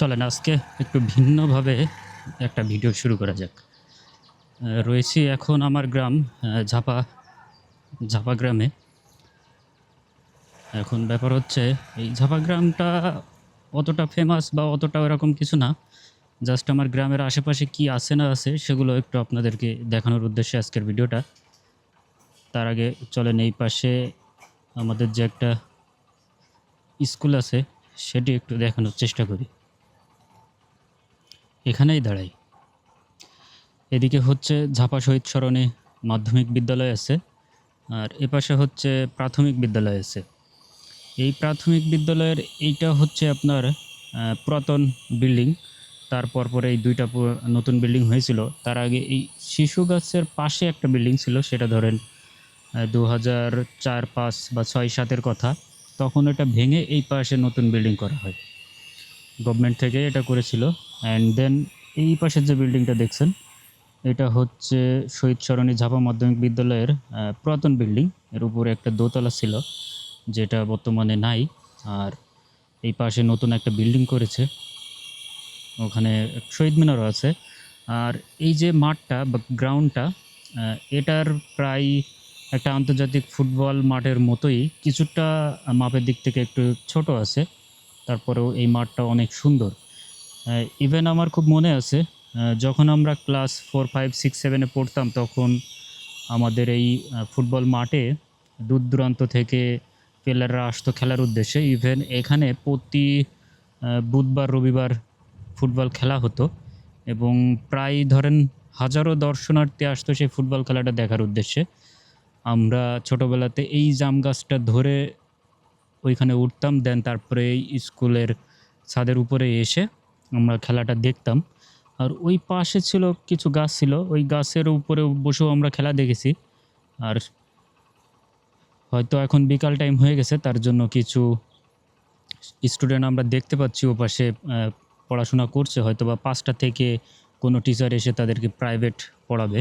চলেন আজকে একটু ভিন্নভাবে একটা ভিডিও শুরু করা যাক। রয়েছি এখন আমার গ্রাম ঝাপা ঝাপা গ্রামে। এখন ব্যাপার হচ্ছে, এই ঝাপা গ্রামটা অতটা ফেমাস বা অতটা এরকম কিছু না। জাস্ট আমার গ্রামের আশেপাশে কি আছে না আছে, সেগুলো একটু আপনাদেরকে দেখানোর উদ্দেশ্যে আজকের ভিডিওটা। তার আগে চলেন এই পাশে আমাদের যে একটা স্কুল আছে, সেটি একটু দেখানোর চেষ্টা করি। এখানেই দাঁড়াই। এদিকে হচ্ছে ঝাপা শহীদ স্মরণে মাধ্যমিক বিদ্যালয় আছে, আর এপাশে হচ্ছে প্রাথমিক বিদ্যালয় আছে। এই প্রাথমিক বিদ্যালয়ের এইটা হচ্ছে আপনার পুরাতন বিল্ডিং। তারপর পরে এই দুইটা নতুন বিল্ডিং হয়েছিল। তার আগে এই শিশু গাছের পাশে একটা বিল্ডিং ছিল, সেটা ধরেন দু হাজার চার পাঁচ বা ছয় সাতের কথা। তখন এটা ভেঙে এই পাশে নতুন বিল্ডিং করা হয়। গভর্নমেন্ট থেকে এটা করেছিল। অ্যান্ড দেন এই পাশের যে বিল্ডিংটা দেখছেন, এটা হচ্ছে শহীদ সরণি ঝাপা মাধ্যমিক বিদ্যালয়ের পুরাতন বিল্ডিং। এর উপরে একটা দোতলা ছিল, যেটা বর্তমানে নাই। আর এই পাশে নতুন একটা বিল্ডিং করেছে। ওখানে শহীদ মিনারও আছে। আর এই যে মাঠটা বা গ্রাউন্ডটা এটার প্রায় একটা আন্তর্জাতিক ফুটবল মাঠের মতোই, কিছুটা মাপের দিক থেকে একটু ছোট আছে। তারপরেও এই মাঠটা অনেক সুন্দর। ইভেন আমার খুব মনে আছে যখন আমরা ক্লাস ফোর ফাইভ সিক্স সেভেনে পড়তাম, তখন আমাদের এই ফুটবল মাঠে দূর দূরান্ত থেকে প্লেয়াররা আসতো খেলার উদ্দেশ্যে। ইভেন এখানে প্রতি বুধবার, রবিবার ফুটবল খেলা হতো এবং প্রায় ধরেন হাজারো দর্শনার্থী আসতো সেই ফুটবল খেলাটা দেখার উদ্দেশ্যে। আমরা ছোটোবেলাতে এই জাম গাছটা ধরে ওইখানে উঠতাম দেন তারপরে স্কুলের ছাদের উপরে এসে আমরা খেলাটা দেখতাম। আর ওই পাশে ছিল কিছু গাছ ছিল, ওই গাছের উপরে বসেও আমরা খেলা দেখেছি। আর হয়তো এখন বিকাল টাইম হয়ে গেছে, তার জন্য কিছু স্টুডেন্ট আমরা দেখতে পাচ্ছি ও পাশে পড়াশোনা করছে হয়তো বা পাঁচটা থেকে কোনো টিচার এসে তাদেরকে প্রাইভেট পড়াবে।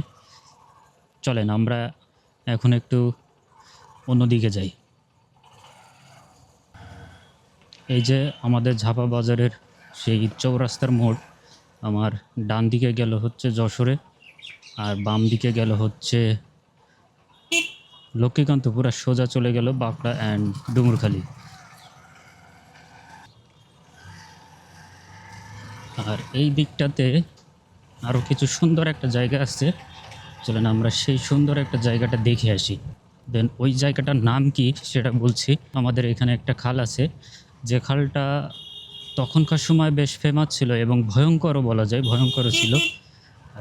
চলেন, আমরা এখন একটু অন্যদিকে যাই। এই যে আমাদের ঝাপা বাজারের সেই চৌরাস্তার মোড়, আমার ডান দিকে গেল হচ্ছে যশোরে, আর বাম দিকে গেল হচ্ছে লক্ষ্মীকান্তপুরা সোজা চলে গেল বাঁকড়া অ্যান্ড ডুমুরখালি। আর এই দিকটাতে আরও কিছু সুন্দর একটা জায়গা আছে। চলেন আমরা সেই সুন্দর একটা জায়গাটা দেখে আসি। দেন ওই জায়গাটার নাম কি সেটা বলছি। আমাদের এখানে একটা খাল আছে। যে খালটা তখনকার সময় বেশ ফেমাস ছিল এবং ভয়ঙ্করও বলা যায়, ভয়ঙ্করও ছিল।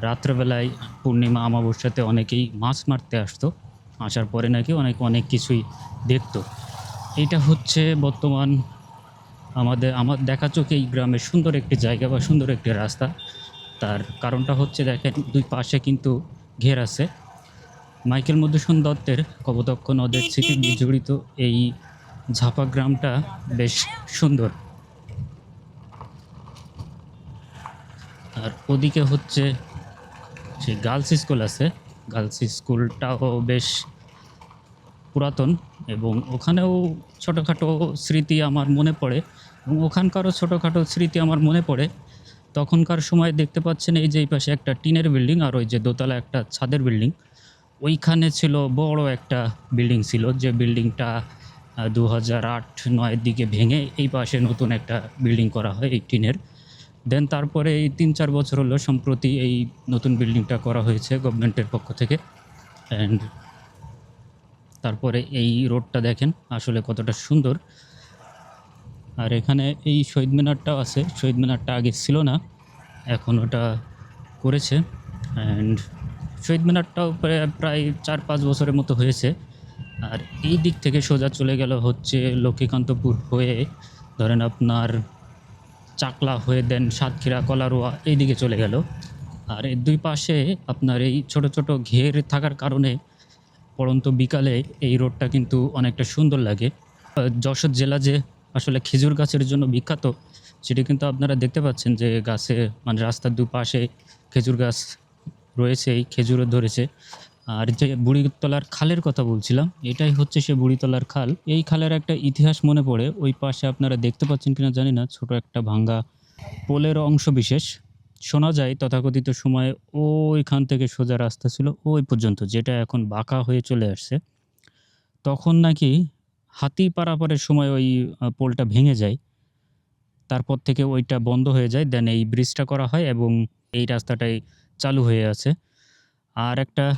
রাত্রেবেলায় পূর্ণিমা, অমাবস্যাতে অনেকেই মাছ মারতে আসতো। আসার পরে নাকি অনেক অনেক কিছুই দেখতো। এইটা হচ্ছে বর্তমান আমাদের, আমার দেখা চোখে এই গ্রামের সুন্দর একটি জায়গা বা সুন্দর একটি রাস্তা। তার কারণটা হচ্ছে দেখেন, দুই পাশে কিন্তু ঘের আছে। মাইকেল মধুসূন দত্তের কপোতক্ষ নদের স্মৃতি বিজড়িত এই ঝাপা গ্রামটা বেশ সুন্দর। আর ওদিকে হচ্ছে যে গার্লস স্কুল আছে, গার্লস স্কুলটাও বেশ পুরাতন এবং ওখানেও ছোটোখাটো স্মৃতি আমার মনে পড়ে এবং ওখানকারও ছোটোখাটো স্মৃতি আমার মনে পড়ে। তখনকার সময় দেখতে পাচ্ছেন এই যে এই পাশে একটা টিনের বিল্ডিং আর ওই যে দোতলা একটা ছাদের বিল্ডিং। ওইখানে ছিল বড় একটা বিল্ডিং ছিল, যে বিল্ডিংটা দু হাজার আট, নয়ের দিকে ভেঙে এই পাশে নতুন একটা বিল্ডিং করা হয়, এই টিনের। দেন তারপরে এই তিন চার বছর হলো সম্প্রতি এই নতুন বিল্ডিংটা করা হয়েছে গভর্নমেন্টের পক্ষ থেকে। অ্যান্ড তারপরে এই রোডটা দেখেন, আসলে কতটা সুন্দর। আর এখানে এই শহীদ মিনারটাও আছে, শহীদ মিনারটা আগে ছিল না, এখন ওটা করেছে। অ্যান্ড শহীদ মিনারটাও প্রায় প্রায় চার পাঁচ বছরের মতো হয়েছে। আর এই দিক থেকে সোজা চলে গেল হচ্ছে লক্ষ্মীকান্তপুর হয়ে, ধরেন আপনার চাকলা হয়ে দেন সাতক্ষীরা, কলারোয়া এই দিকে চলে গেল। আর এর দুই পাশে আপনার এই ছোট ছোট ঘের থাকার কারণে পরন্ত বিকালে এই রোডটা কিন্তু অনেকটা সুন্দর লাগে। যশোর জেলা যে আসলে খেজুর গাছের জন্য বিখ্যাত, সেটি কিন্তু আপনারা দেখতে পাচ্ছেন যে গাছে মানে রাস্তার দুপাশে খেজুর গাছ রয়েছে, এই খেজুরও ধরেছে। আর যে বুড়িতলার খালের কথা বলছিলাম, এটাই হচ্ছে সে বুড়িতলার খাল। এই খালের একটা ইতিহাস মনে পড়ে, ওই পাশে আপনারা দেখতে পাচ্ছেন কিনা জানি না, ছোট একটা ভাঙ্গা পোলের অংশ বিশেষ। শোনা যায় তথাকথিত সময়ে ওইখান থেকে সোজা রাস্তা ছিল ওই পর্যন্ত, যেটা এখন বাঁকা হয়ে চলে আসছে। তখন নাকি হাতি পারাপারের সময় ওই পোলটা ভেঙে যায়। তারপর থেকে ওইটা বন্ধ হয়ে যায়, দেন এই ব্রিজটা করা হয় এবং এই রাস্তাটাই চালু হয়ে আছে। আর একটা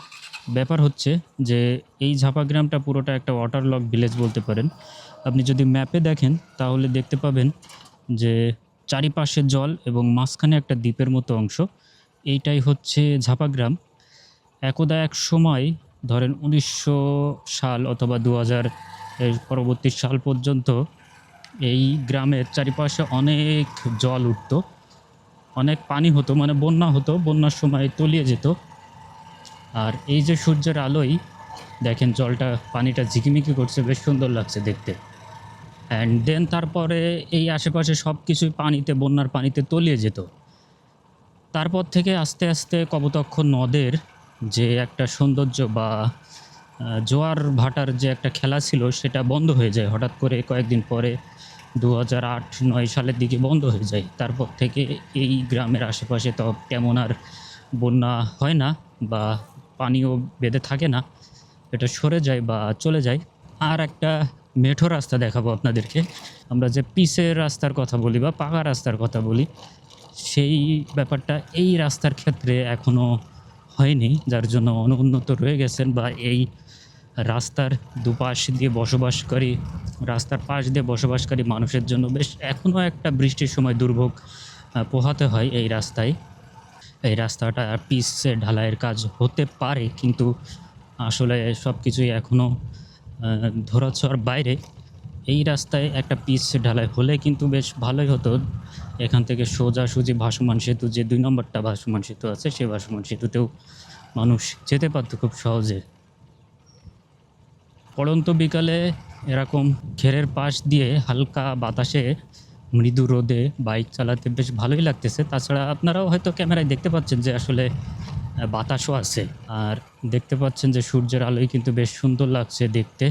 ব্যাপার হচ্ছে যে এই ঝাপাগ্রামটা পুরোটা একটা ওয়াটারলক ভিলেজ বলতে পারেন। আপনি যদি ম্যাপে দেখেন, তাহলে দেখতে পাবেন যে চারিপাশে জল এবং মাঝখানে একটা দ্বীপের মতো অংশ। এইটাই হচ্ছে ঝাপাগ্রাম। একদা এক সময়, ধরেন উনিশশো সাল অথবা দু হাজার পরবর্তী সাল পর্যন্ত এই গ্রামের চারিপাশে অনেক জল উঠত। অনেক পানি হতো মানে বন্যা হতো, বন্যার সময় তলিয়ে যেত। আর এই যে সূর্যের আলোয় দেখেন জলটা, পানিটা ঝিকিমিকি করছে, বেশ সুন্দর লাগছে দেখতে। অ্যান্ড দেন তারপরে এই আশেপাশে সব কিছুই পানিতে, বন্যার পানিতে তলিয়ে যেত। তারপর থেকে আস্তে আস্তে কপোতক্ষ নদের যে একটা সৌন্দর্য বা জোয়ার ভাটার যে একটা খেলা ছিল, সেটা বন্ধ হয়ে যায়। হঠাৎ করে কয়েকদিন পরে দু হাজার আট, নয় সালের দিকে বন্ধ হয়ে যায়। তারপর থেকে এই গ্রামের আশেপাশে তো তেমন আর বন্যা হয় না বা পানিও বেঁধে থাকে না, এটা সরে যায় বা চলে যায়। আর একটা মেঠো রাস্তা দেখাবো আপনাদেরকে। আমরা যে পিসের রাস্তার কথা বলি বা পাকা রাস্তার কথা বলি, সেই ব্যাপারটা এই রাস্তার ক্ষেত্রে এখনও হয়নি, যার জন্য অনুন্নত রয়ে গেছেন বা এই রাস্তার দুপাশ দিয়ে বসবাসকারী, রাস্তার পাশ দিয়ে বসবাসকারী মানুষের জন্য বেশ এখনও একটা বৃষ্টির সময় দুর্ভোগ পোহাতে হয় এই রাস্তায়। এই রাস্তাটা পিসে ঢালাইয়ের কাজ হতে পারে, কিন্তু আসলে সব কিছুই এখনও ধরাছোঁয়ার বাইরে। এই রাস্তায় একটা পিচ ঢালাই হলে কিন্তু বেশ ভালোই হতো। এখান থেকে সোজাসুজি ভাসমান সেতু, যে দুই নম্বরটা ভাসমান সেতু আছে সেই ভাসমান সেতুতেও মানুষ যেতে পারতো খুব সহজে। পড়ন্ত বিকালে এরকম ঘেরের পাশ দিয়ে হালকা বাতাসে মৃদু রোদে বাইক চালাতে বেশ ভালোই লাগতেছে। তাছাড়া আপনারাও হয়তো ক্যামেরায় দেখতে পাচ্ছেন যে আসলে বাতাসও আছে। আর দেখতে পাচ্ছেন যে সূর্যের আলোয় কিন্তু বেশ সুন্দর লাগছে দেখতে।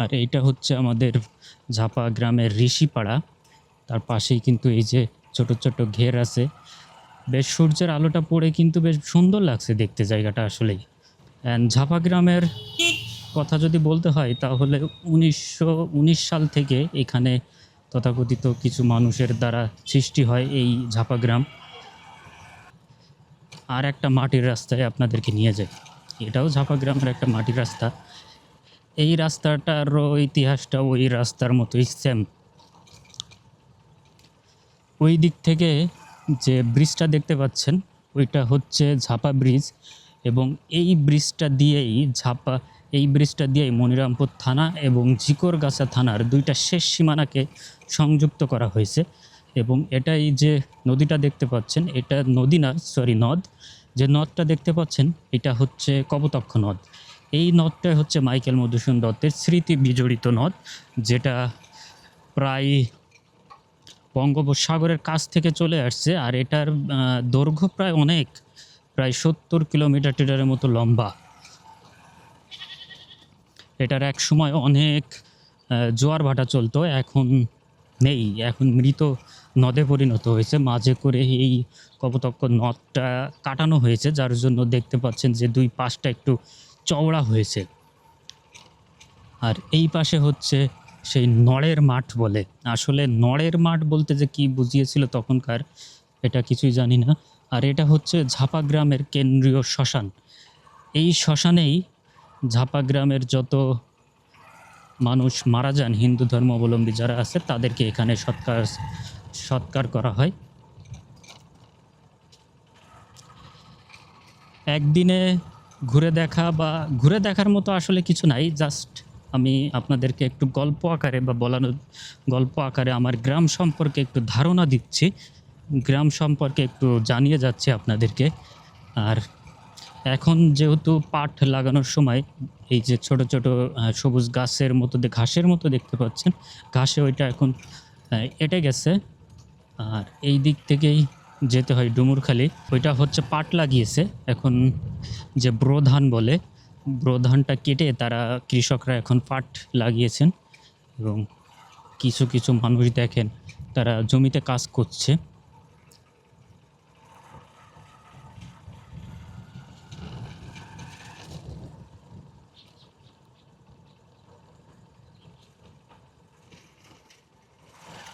আর এইটা হচ্ছে আমাদের ঝাপা গ্রামের ঋষিপাড়া। তার পাশেই কিন্তু এই যে ছোট ছোট ঘের আছে। বেশ সূর্যের আলোটা পড়ে কিন্তু বেশ সুন্দর লাগছে দেখতে জায়গাটা আসলেই। অ্যান্ড ঝাপা গ্রামের কথা যদি বলতে হয়, তাহলে উনিশশো, উনিশ সাল থেকে এখানে তথাকথিত কিছু মানুষের দ্বারা সৃষ্টি হয় এই ঝাপা গ্রাম। আর একটা মাটির রাস্তায় আপনাদেরকে নিয়ে যায় এটাও ঝাপা গ্রামের একটা মাটির রাস্তা। এই রাস্তাটারও ইতিহাসটা ওই রাস্তার মতোই সেম ওই দিক থেকে যে ব্রিজটা দেখতে পাচ্ছেন, ওইটা হচ্ছে ঝাপা ব্রিজ এবং এই ব্রিজটা দিয়েই ঝাপা এই ব্রিজটা দিয়েই মনিরামপুর থানা এবং ঝিকরগাছা থানার দুইটা শেষ সীমানাকে সংযুক্ত করা হয়েছে এবং এটাই যে নদীটা দেখতে পাচ্ছেন, এটা নদী না সরি নদ। যে নদটা দেখতে পাচ্ছেন, এটা হচ্ছে কপোতক্ষ নদ। এই নদটা হচ্ছে মাইকেল মধুসূদন দত্তের স্মৃতি বিজড়িত নদ, যেটা প্রায় বঙ্গোপসাগরের কাছ থেকে চলে আসছে আর এটার দৈর্ঘ্য প্রায় অনেক, প্রায় সত্তর কিলোমিটার টিটারের মতো লম্বা। এটার এক সময় অনেক জোয়ার ভাটা চলতো, এখন নেই, এখন মৃত নদে পরিণত হয়েছে। মাঝে করে এই কপোতক্ষ নদটা কাটানো হয়েছে, যার জন্য দেখতে পাচ্ছেন যে দুই পাশটা একটু চওড়া হয়েছে। আর এই পাশে হচ্ছে সেই নড়ের মাঠ বলে। আসলে নড়ের মাঠ বলতে যে কি বুঝিয়েছিল তখনকার, এটা কিছুই জানি না। আর এটা হচ্ছে ঝাপা গ্রামের কেন্দ্রীয় শ্মশান। এই শ্মশানেই ঝাপা গ্রামের যত মানুষ মারা যান হিন্দু ধর্মাবলম্বী যারা আছে, তাদেরকে এখানে সৎকার সৎকার করা হয়। একদিনে ঘুরে দেখা বা ঘুরে দেখার মতো আসলে কিছু নাই জাস্ট আমি আপনাদেরকে একটু গল্প আকারে বা বলানো, গল্প আকারে আমার গ্রাম সম্পর্কে একটু ধারণা দিচ্ছি। গ্রাম সম্পর্কে একটু জানিয়ে যাচ্ছি আপনাদেরকে। আর এখন যেহেতু পাট লাগানোর সময় এই যে ছোট ছোট সবুজ গাছের মতো ঘাসের মতো দেখতে পাচ্ছেন, ঘাসে ওইটা এখন এঁটে গেছে। আর এই দিক থেকেই যেতে হয় ডুমুরখালি। ওইটা হচ্ছে পাট লাগিয়েছে। এখন যে ব্রো ধান বলে ব্রো ধানটা কেটে তারা কৃষকরা এখন পাট লাগিয়েছেন এবং কিছু কিছু মানুষ দেখেন, তারা জমিতে কাজ করছে।